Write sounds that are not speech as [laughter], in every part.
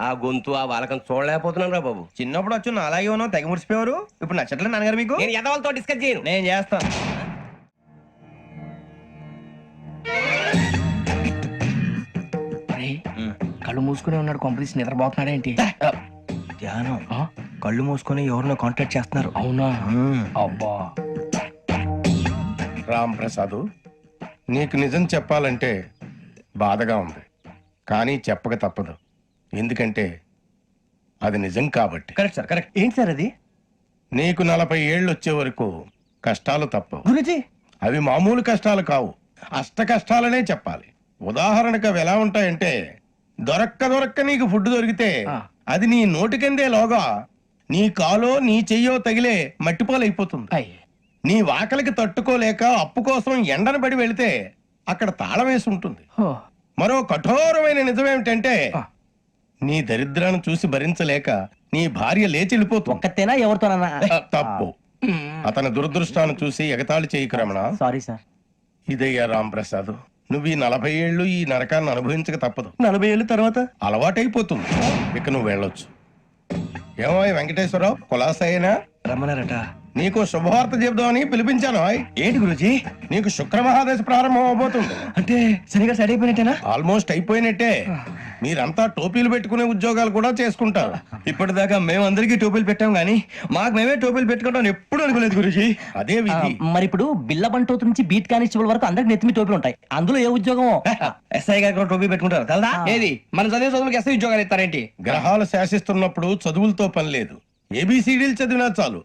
ఆ గొంతు ఆ వాలకం చూడలేకపోతున్నాను రా బాబు. చిన్నప్పుడు వచ్చి నా అలాగే ఉన్నావు తెగ ముడిచిపోయారు ఇప్పుడు నచ్చట్లేదు నాన్నగారు మీకు. నేను యదవలతో డిస్కస్ చేయను. నేను చేస్తాను. కళ్ళు మూసుకునే ఉన్నాడు కొంపదీసి నిద్రపోతున్నాడేంటి ధ్యానం. కళ్ళు మూసుకొని ఎవరినో కాంటాక్ట్ చేస్తున్నారు. అవునా? అబ్బా. రామ్ ప్రసాద్ నీకు నిజం చెప్పాలంటే బాధగా ఉంది. కానీ చెప్పక తప్పదు. ఎందుకంటే అది నిజం కాబట్టి. కరెక్ట్ సార్ కరెక్ట్ ఏంటి సార్ అది? నీకు నలభై ఏళ్ళు వచ్చే వరకు కష్టాలు తప్పవు. గురుజీ! అవి మామూలు కష్టాలు కావు. అష్ట కష్టాలనే చెప్పాలి. ఉదాహరణకు అవి ఎలా ఉంటాయంటే దొరక్క దొరక్క నీకు ఫుడ్ దొరికితే అది నీ నోటికందే లోగా నీ కాలో నీ చెయ్యో తగిలే మట్టిపాలైపోతుంది. నీ వాకలికి తట్టుకోలేక అప్పు కోసం ఎండను పడి వెళితే అక్కడ తాళం వేసి ఉంటుంది. మరో కఠోరమైన నిజమేమిటంటే నీ దరిద్రాన్ని చూసి భరించలేక నీ భార్య లేచి వెళ్ళిపోతుంది. ఒక్కతేనా ఎవరితోనన్నా? తప్పు. అతని దురదృష్టాన్ని చూసి ఎగతాళి చేయకు రమణ. Sorry sir. ఇదయ్యా రాంప్రసాద్ నువ్వు ఈ నలభై ఏళ్ళు ఈ నరకాన్ని అనుభవించక తప్పదు. నలభై ఏళ్ళ తర్వాత? అలవాటైపోతుంది. ఇక నువ్వు వెళ్ళొచ్చు. ఏమో వెంకటేశ్వరరావు? కులాసైనా? రమ్మన్నారట నీకు శుభవార్త చెబుదామని పిలిపించాను. ఏంటి గురుజీ? నీకు శుక్ర మహాదశ ప్రారంభం అవబోతుంది. అంటే సరిగా సెట్ అయిపోయినట్టేనా? ఆల్మోస్ట్ అయిపోయినట్టే. మీరంతా టోపీలు పెట్టుకునే ఉద్యోగాలు కూడా చేసుకుంటారు. ఇప్పటిదాకా మేమందరికీ టోపీలు పెట్టాం కానీ మాకు మేమే టోపీలు పెట్టుకుంటాం ఎప్పుడు అనుకోలేదు గురుజీ. అదే విధి. మరి ఇప్పుడు బిల్ల బంటోతు నుంచి బీట్ కానిస్టేబుల్ వరకు అందరికి నెత్తిమి టోపీలు ఉంటాయి. అందులో ఏ ఉద్యోగం [laughs] ఎస్ఐ గారు కూడా టోపీ పెట్టుకుంటారు. తెలదా? ఏది? మన చదివే చదువులకు ఎస్ఐ ఉద్యోగాలు ఇస్తారేంటి? గ్రహాలు శాసిస్తున్నప్పుడు చదువులతో పని లేదు. ఏబిసిడీలు చదివినా చాలు.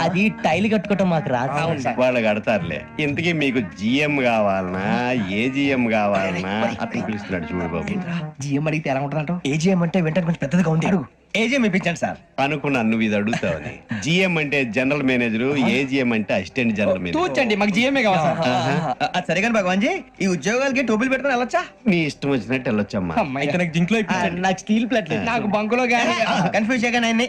అది టైల్ కట్టుకోవటం మాకు రాదు. వాళ్ళు కడతారులే. ఇంతకీ మీకు జిఎం కావాలనా? ఏ జిఎం కావాలనా? అట్లా పిలుస్తున్నాడు చూడు బాబు. జిఎం అడిగితే ఎలా ఉంటుందంట? ఏజీఎం అంటే వెంటనే కొంచెం పెద్దదిగా ఉంది. ఏజీఎం ఇప్పించండి సార్. అనుకున్నాను నువ్వు ఇది అడుగుతావని. [laughs] జిఎం అంటే జనరల్ మేనేజర్ ఏజిఎం అంటే అసిస్టెంట్ జనరల్ మేనేజర్. తూచండి మాకు జిఎంఏ కావాలి సార్. అది సరే కానీ భగవాన్ జీ ఈ ఉద్యోగాలకి టోపీలు పెట్టుకుని వెళ్ళొచ్చా? నీ ఇష్టం వచ్చినట్టు వెళ్ళొచ్చమ్మా. అయితే నాకు జింక్లో నాకు స్టీల్ ప్లేట్ నాకు బంకులో గానీ [laughs] కన్ఫ్యూజ్ చేయగానే ఆయన్ని.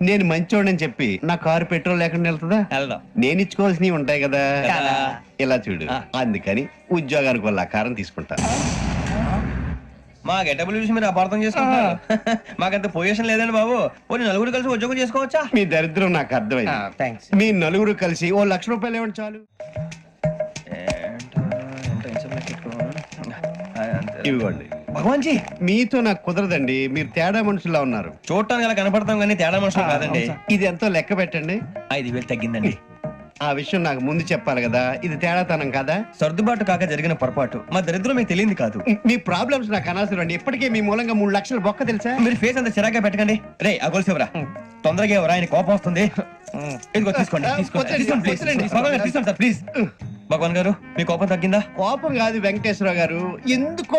నేను మంచోడని చెప్పి నా కారు పెట్రోల్ లేకుండా వెళ్తుందా? వెళ్దాం. నేను ఇచ్చుకోవాల్సినవి ఉంటాయి కదా. కదా. ఇలా చూడు. అందుకని ఉద్యోగానికి వాళ్ళ ఆకారం తీసుకుంటా. మా గెటబుల్ చూసి మీరు అపార్థం చేసుకుంటారు [laughs] మాకంత పొజిషన్ లేదండి బాబు. పోనీ నలుగురు కలిసి ఉద్యోగం చేసుకోవచ్చా? మీ దరిద్రం నాకు అర్థమైంది. థ్యాంక్స్ మీ నలుగురు కలిసి ఓ లక్ష రూపాయలు ఇవ్వండి చాలు. ఇవ్వండి. భగవాన్ జీ మీతో నాకు కుదరదండి. మీరు తేడా మనుషుల్లా ఉన్నారు. చూడటానికి అలా కనపడతాం కానీ తేడా మనుషులు కాదండి. ఇది ఎంతో లెక్క పెట్టండి. ఐదు వేలు తగ్గిందండి. ఆ విషయం నాకు ముందు చెప్పాలి కదా. ఇది తేడాతనం కదా? సర్దుబాటు కాక జరిగిన పొరపాటు. మా దరిద్రం మీకు తెలియంది కాదు. మీ ప్రాబ్లమ్స్ నాకు అనవసరం అండి ఇప్పటికే మీ మూలంగా మూడు లక్షలు బొక్క తెలుసా? మీరు ఫేస్ అంత చిరాగ్గా పెట్టకండి. రే ఆ గొలుసు ఎవరా? తొందరగా ఎవరా? ఆయన కోపం వస్తుంది. ఇదిగో తీసుకోండి తీసుకోండి. వద్దండి, తీసుకోండి, please. వద్దండి. భగవాన్ గారు తీసుకోండి సార్ ప్లీజ్ భగవాన్ గారు మీ కోపం తగ్గిందా? కోపం కాదు వెంకటేశ్వర గారు. ఎందుకో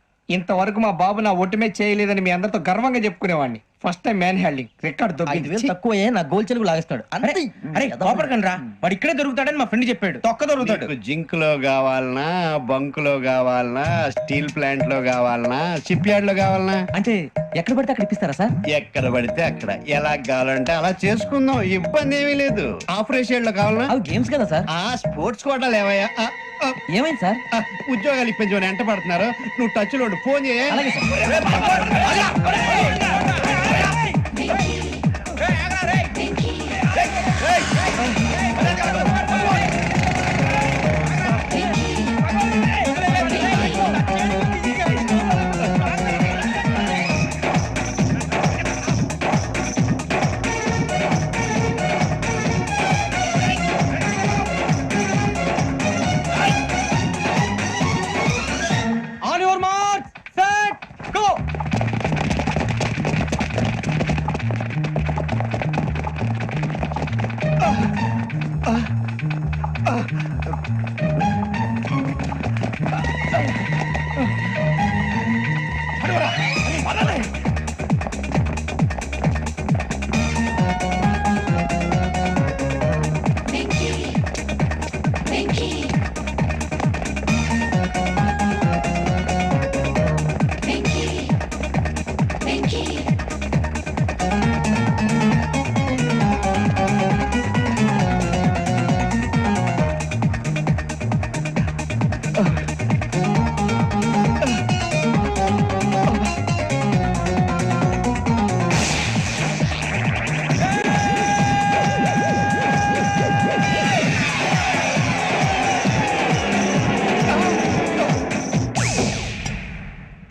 ఇంతవరకు మా బాబు నా ఒట్టుమే చేయలేదని మీ అందరితో గర్వంగా చెప్పుకునేవాడిని. First time man handing record దొరికింది తక్కువ నా గోల్ చెలుగు లాగేస్తున్నాడు అరే రా వాడు ఇక్కడే దొరుకుతాడని మా ఫ్రెండ్ చెప్పాడు. తొక్క దొరుకుతాడు. జింక్లో కావాలనా బంక్లో కావాలనా స్టీల్ ప్లాంట్లో కావాలనా షిప్ యార్డ్లో కావాలనా? అంటే ఎక్కడ పడితే అక్కడ ఇప్పిస్తారా సార్? ఎక్కడ పడితే అక్కడ. ఎలా కావాలంటే అలా చేసుకుందాం. ఇబ్బంది ఏమీ లేదు. ఆపరేషన్లో కావాలనా? గేమ్స్ కదా సార్. ఆ స్పోర్ట్స్ కోటాలు ఏవయ్యా ఏమైంది సార్? ఉద్యోగాలు ఇప్పించమని ఎంట పడుతున్నారు. నువ్వు టచ్లో ఉండు. ఫోన్ చేయ.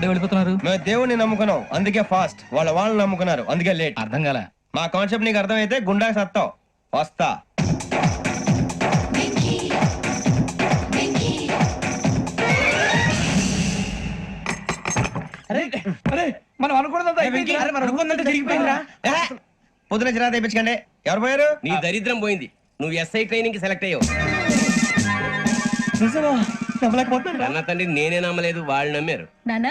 అప్పుడే వెళ్ళిపోతున్నారు. మేము దేవుడిని నమ్ముకున్నాం. అందుకే ఫాస్ట్. వాళ్ళ వాళ్ళని నమ్ముకున్నారు. అందుకే లేట్. అర్థం కాల. మా కాన్సెప్ట్ నీకు అర్థమైతే గుండా సత్తావు. వస్తా. మనం అనుకున్నదంతా అయిపోయింది మనం అనుకున్నదంతా జరిగిపోయిందిరా. ఏ? పొద్దున చిరా తెప్పించకండి. ఎవరు పోయారు? నీ దరిద్రం పోయింది. నువ్వు ఎస్ఐ ట్రైనింగ్కి సెలెక్ట్ అయ్యావు. అన్న తండ్రి నేనే నమ్మలేదు వాళ్ళు నమ్మారు. నాన్న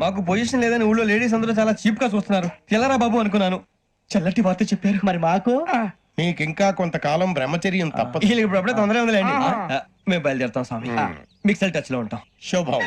మాకు పొజిషన్ లేదని ఊళ్ళో లేడీస్ అందరూ చాలా చీప్గా చూస్తున్నారు. తెల్లరా బాబు అనుకున్నాను. చల్లటి వార్త చెప్పారు. మరి మాకు? నీకింకా కొంతకాలం బ్రహ్మచర్యం తప్పదు. వీళ్ళకి ఇప్పుడు అప్పుడే తొందరగా ఉందిలేండి. మేము బయలుదేరుతాం స్వామి. మిక్సల్ టచ్లో ఉంటాం. శుభం.